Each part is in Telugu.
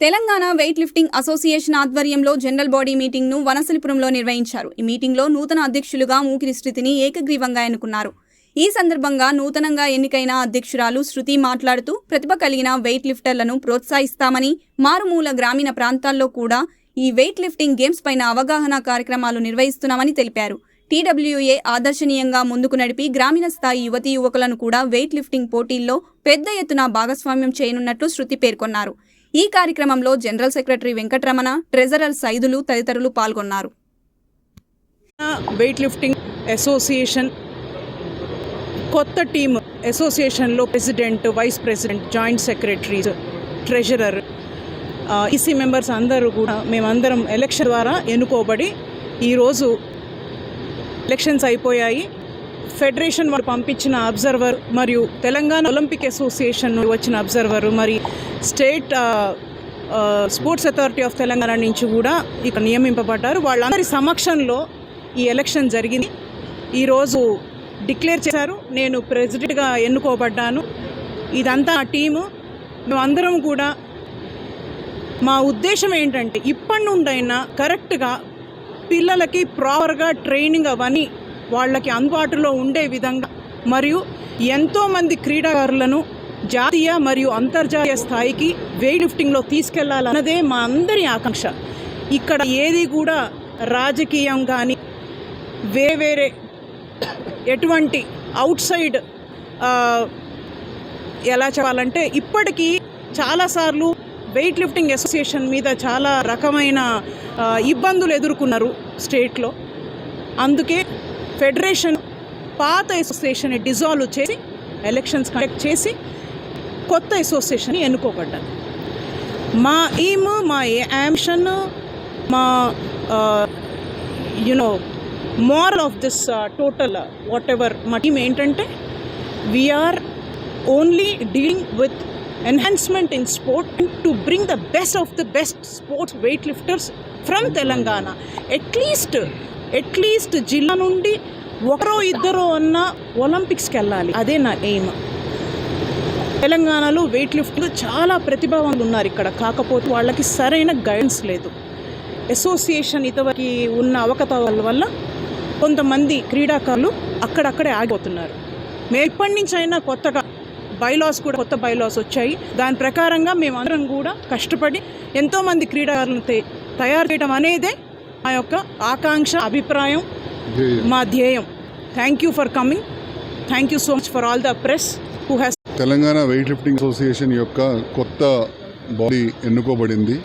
తెలంగాణ వెయిట్ లిఫ్టింగ్ అసోసియేషన్ ఆధ్వర్యంలో జనరల్ బాడీ మీటింగ్ను వనసలిపురంలో నిర్వహించారు. ఈ మీటింగ్లో నూతన అధ్యక్షులుగా మూకిరి శృతిని ఏకగ్రీవంగా ఎన్నుకున్నారు. ఈ సందర్భంగా నూతనంగా ఎన్నికైన అధ్యక్షురాలు శృతి మాట్లాడుతూ ప్రతిభ కలిగిన వెయిట్ లిఫ్టర్లను ప్రోత్సహిస్తామని మారుమూల గ్రామీణ ప్రాంతాల్లో కూడా ఈ వెయిట్ లిఫ్టింగ్ గేమ్స్ పైన అవగాహన కార్యక్రమాలు నిర్వహిస్తున్నామని తెలిపారు. టీడబ్ల్యూఏ ఆదర్శనీయంగా ముందుకు నడిపి గ్రామీణ స్థాయి యువతీ యువకులను కూడా వెయిట్ లిఫ్టింగ్ పోటీల్లో పెద్ద ఎత్తున భాగస్వామ్యం చేయనున్నట్లు శృతి పేర్కొన్నారు. ఈ కార్యక్రమంలో general secretary Venkataramana treasurer Saidulu తదితరులు పాల్గొన్నారు. వెయిట్ లిఫ్టింగ్ అసోసియేషన్ కొత్త టీమ్ అసోసియేషన్లో president vice president joint secretaries treasurer EC members అందరూ కూడా మేమందరం ఎలక్షన్ ద్వారా ఎన్నుకోబడి ఈరోజు ఎలక్షన్స్ అయిపోయాయి. ఫెడరేషన్ వారు పంపించిన అబ్జర్వర్ మరియు తెలంగాణ ఒలింపిక్ అసోసియేషన్ నుండి వచ్చిన అబ్జర్వర్ మరి state sports authority of Telangana నుంచి కూడా ఇక్కడ నియమింపబడ్డారు. వాళ్ళందరి సమక్షంలో ఈ ఎలక్షన్ జరిగింది. ఈరోజు డిక్లేర్ చేశారు. నేను ప్రెసిడెంట్గా ఎన్నుకోబడ్డాను. ఇదంతా ఆ టీము. మేమందరం కూడా మా ఉద్దేశం ఏంటంటే ఇప్పటి నుండైనా కరెక్ట్గా పిల్లలకి ప్రాపర్గా ట్రైనింగ్ అవన్నీ వాళ్ళకి అందుబాటులో ఉండే విధంగా మరియు ఎంతోమంది క్రీడాకారులను జాతీయ మరియు అంతర్జాతీయ స్థాయికి వెయిట్ లిఫ్టింగ్లో తీసుకెళ్ళాలన్నదే మా అందరి ఆకాంక్ష. ఇక్కడ ఏది కూడా రాజకీయం కానీ వేరే ఎటువంటి అవుట్ సైడ్ ఎలా చెప్పాలంటే ఇప్పటికీ చాలాసార్లు వెయిట్ లిఫ్టింగ్ అసోసియేషన్ మీద చాలా రకమైన ఇబ్బందులు ఎదుర్కొన్నారు స్టేట్లో. అందుకే ఫెడరేషన్ పాత అసోసియేషన్ డిజాల్వ్ చేసి ఎలక్షన్స్ కండక్ట్ చేసి కొత్త అసోసియేషన్ ఎన్నుకోబడ్డారు. మా ఎయిమ్ మా యామ్షన్ మా you know moral of this total whatever మా టీమ్ ఏంటంటే we are only dealing with enhancement in sport to bring the best of the best sports weight lifters from Telangana at least at least జిల్లా నుండి ఒకరో ఇద్దరో అన్న ఒలింపిక్స్కి వెళ్ళాలి. అదే నా ఎయిమ్ తెలంగాణలో వెయిట్ లిఫ్టింగ్ చాలా ప్రతిభావంతులు ఉన్నారు ఇక్కడ. కాకపోతే వాళ్ళకి సరైన గైడెన్స్ లేదు. అసోసియేషన్ ఇతవరికి ఉన్న అవకతవల వల్ల కొంతమంది క్రీడాకారులు అక్కడక్కడే ఆగిపోతున్నారు. మేము ఇప్పటి నుంచి అయినా కొత్తగా బైలాస్ కూడా కొత్త బైలాస్ వచ్చాయి. దాని ప్రకారంగా మేమందరం కూడా కష్టపడి ఎంతోమంది క్రీడాకారులను తే- తయారు చేయడం అనేదే మా యొక్క ఆకాంక్ష అభిప్రాయం మా ధ్యేయం. Thank you for coming thank you so much for all the press who has Telangana weight lifting association యొక్క కొత్త బాడీ ఎన్నుకోబడింది.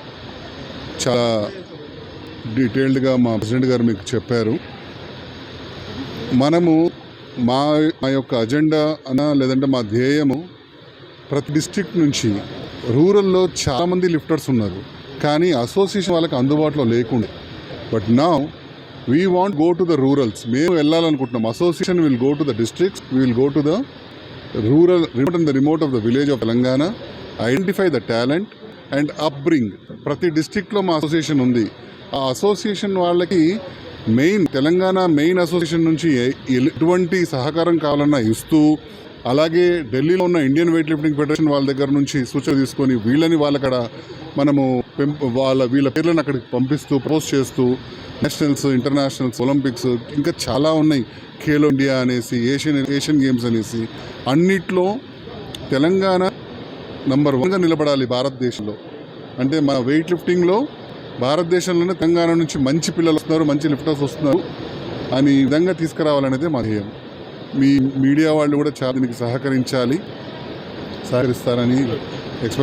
చాలా డీటెయిల్డ్గా మా ప్రెసిడెంట్ గారు మీకు చెప్పారు. మనము మా మా యొక్క అజెండా అనా లేదంటే మా ధ్యేయము ప్రతి డిస్ట్రిక్ట్ నుంచి రూరల్లో చాలామంది లిఫ్టర్స్ ఉన్నారు. కానీ అసోసియేషన్ వాళ్ళకి అందుబాటులో లేకుండే. బట్ నా we want go to the rurals మేము వెళ్ళాలనుకుంటున్నాం. Association will go to the districts will go to the rural remote and the remote of the village of Telangana identify the talent and upbring ప్రతి డిస్టిక్లో మా అసోసియేషన్ ఉంది. ఆ అసోసియేషన్ వాళ్ళకి మెయిన్ తెలంగాణ మెయిన్ అసోసియేషన్ నుంచి ఎటువంటి సహకారం కావాలన్నా ఇస్తూ అలాగే ఢిల్లీలో ఉన్న ఇండియన్ వెయిట్ లిఫ్టింగ్ ఫెడరేషన్ వాళ్ళ దగ్గర నుంచి సూచన తీసుకొని వీళ్ళని వాళ్ళక్కడ మనము వాళ్ళ వీళ్ళ పేర్లను అక్కడికి పంపిస్తూ పోస్ట్ చేస్తూ నేషనల్స్ ఇంటర్నేషనల్స్ ఒలింపిక్స్ ఇంకా చాలా ఉన్నాయి. ఖేలో ఇండియా అనేసి ఏషియన్ ఏషియన్ గేమ్స్ అనేసి. అన్నిట్లో తెలంగాణ నంబర్ వన్గా నిలబడాలి భారతదేశంలో. అంటే మన వెయిట్ లిఫ్టింగ్లో భారతదేశంలోనే తెలంగాణ నుంచి మంచి పిల్లలు వస్తున్నారు మంచి లిఫ్టర్స్ వస్తున్నారు అని విధంగా తీసుకురావాలనేదే మా ధ్యేయం. మీ మీడియా వాళ్ళు కూడా చాలా దీనికి సహకరించాలి సహకరిస్తారని ఎక్స్పెక్ట్